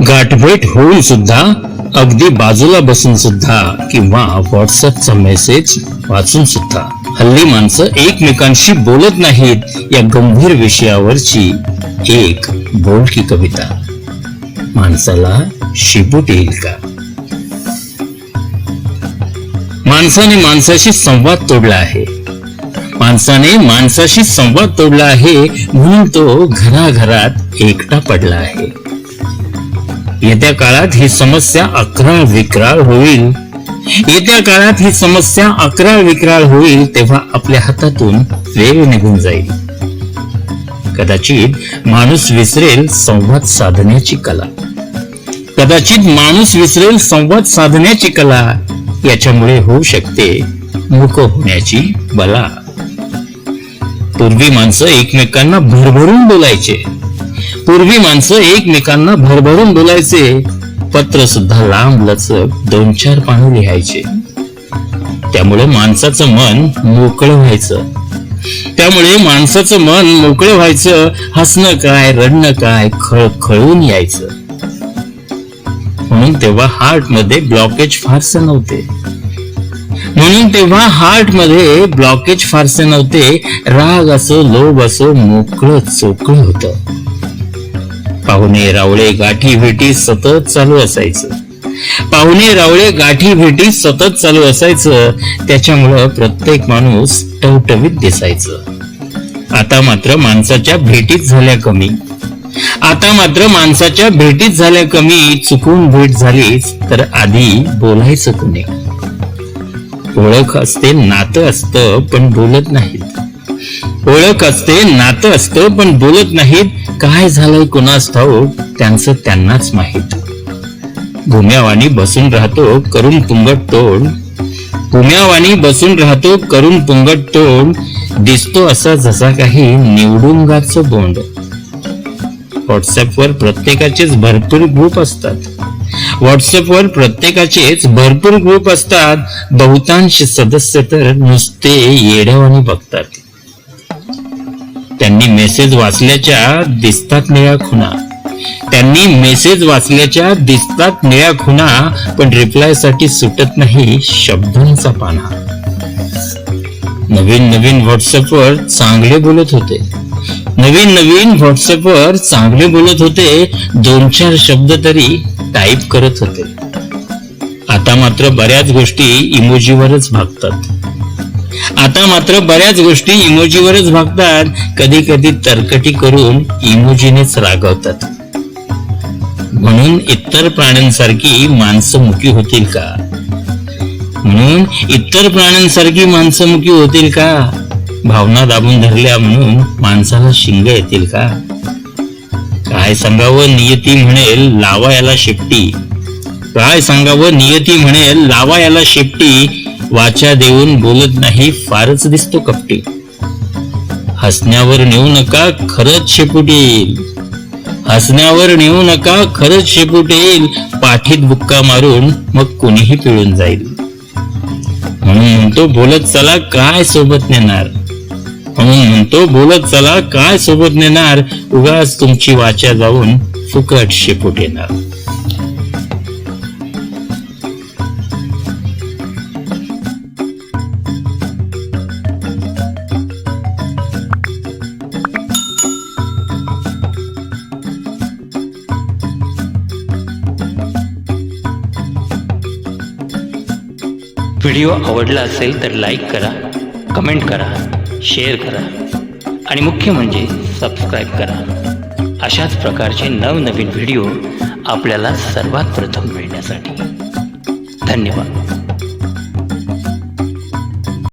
गाठभेट होऊन सुद्धा अगदी बाजूला बसून सुद्धा किंवा व्हॉट्सअपचा मेसेज वाचून सुद्धा. हल्ली माणसं एकमेकांशी बोलत नाहीत या गंभीर विषयावरची एक बोलकी कविता. माणसाला शिबूट येईल का? माणसाने माणसाशी संवाद तोडला आहे. माणसाने माणसाशी संवाद तोडला आहे म्हणून तो घराघरात एकटा पडला आहे. येत्या काळात ही समस्या अकरा विक्राळ होईल. येत्या काळात ही समस्या अकरा विक्राळ होईल तेव्हा आपल्या हातातून वेळ निघून जाईल. कदाचित माणूस विसरेल संवाद साधण्याची कला. कदाचित माणूस विसरेल संवाद साधण्याची कला याच्यामुळे होऊ शकते मुख होण्याची बला. पूर्वी माणसं एकमेकांना भरभरून बोलायचे. पूर्वी माणसं एकमेकांना भरभरून बोलायचे. पत्र सुद्धा लांब लचक दोन चार पानं लिहायचे. त्यामुळे माणसाचं मन मोकळं व्हायचं. त्यामुळे माणसाचं मन मोकळं व्हायचं. हसणं काय रडणं काय खळखळून यायचं. म्हणून तेव्हा हार्टमध्ये ब्लॉकेज फारसे नव्हते. म्हणून तेव्हा हार्टमध्ये ब्लॉकेज फारसे नव्हते. राग असो लोभ असो मोकळं चोकळं होतं. पाहुणे रावळे गाठी भेटी सतत चालू असायचं. पाहुणे रावळे गाठी भेटी सतत चालू असायचं. त्याच्यामुळं प्रत्येक माणूस टवटवीत दिसायचं. आता मात्र माणसाच्या भेटीत झाल्या कमी. आता मात्र माणसाच्या भेटीत झाल्या कमी. चुकून भेट झालीच तर आधी बोलायचं कुणी? ओळख असते नातं असतं पण बोलत नाही ओळख असते नातं असतं पण बोलत नाहीत. काय झालंय कुणास ठाऊक? त्यांचं त्यांनाच माहीत. भूम्यावाणी बसून राहतो करून पुंगट तोंड. भूम्यावानी बसून राहतो करून पुंगट तोंड. दिसतो असा जसा काही निवडुंगाचं बोंड. व्हॉट्सअपवर प्रत्येकाचेच भरपूर ग्रुप असतात. व्हॉट्सअपवर प्रत्येकाचेच भरपूर ग्रुप असतात. बहुतांश सदस्य तर नुसते येड्यावाणी बघतात. त्यांनी मेसेज वाचल्याच्या दिसतात निळ्या खुना त्यांनी मेसेज वाचल्याच्या दिसतात निळ्या खुना पण रिप्लायसाठी सुटत नाही शब्दांचा पाना. नवीन नवीन व्हॉट्सअपवर चांगले बोलत होते. नवीन नवीन व्हॉट्सअपवर चांगले बोलत होते दोन चार शब्द तरी टाईप करत होते. आता मात्र बऱ्याच गोष्टी इमोजीवरच भागतात. आता मात्र बऱ्याच गोष्टी इमोजीवरच भागतात. कधी कधी तरकटी करून इमोजीनेच रागवतात. म्हणून इतर प्राण्यांसारखी माणसं मुकी होतील का? म्हणून इतर प्राण्यांसारखी माणसं मुकी होतील का? भावना दाबून धरल्या म्हणून माणसाला शिंग येतील का? काय सांगावं नियती म्हणेल लावा याला शेपटी. काय सांगावं नियती म्हणेल लावा याला शेपटी वाचा देऊन बोलत नाही फारच दिसतो कपटी. हसण्यावर नेऊ नका खरंच शेपूट येईल. हसण्यावर नेऊ नका खरंच शेपूट येईल. पाठीत बुक्का मारून मग कोणीही पिळून जाईल. म्हणून म्हणतो बोलत चला काय सोबत नेणार? म्हणून म्हणतो बोलत चला काय सोबत नेणार? उगाच तुमची वाचा जाऊन फुकट शेपूट येणार. व्हिडिओ आवडला असेल तर लाईक करा कमेंट करा शेअर करा आणि मुख्य म्हणजे सबस्क्राईब करा. अशाच प्रकारचे नवनवीन व्हिडिओ आपल्याला सर्वात प्रथम मिळण्यासाठी. धन्यवाद.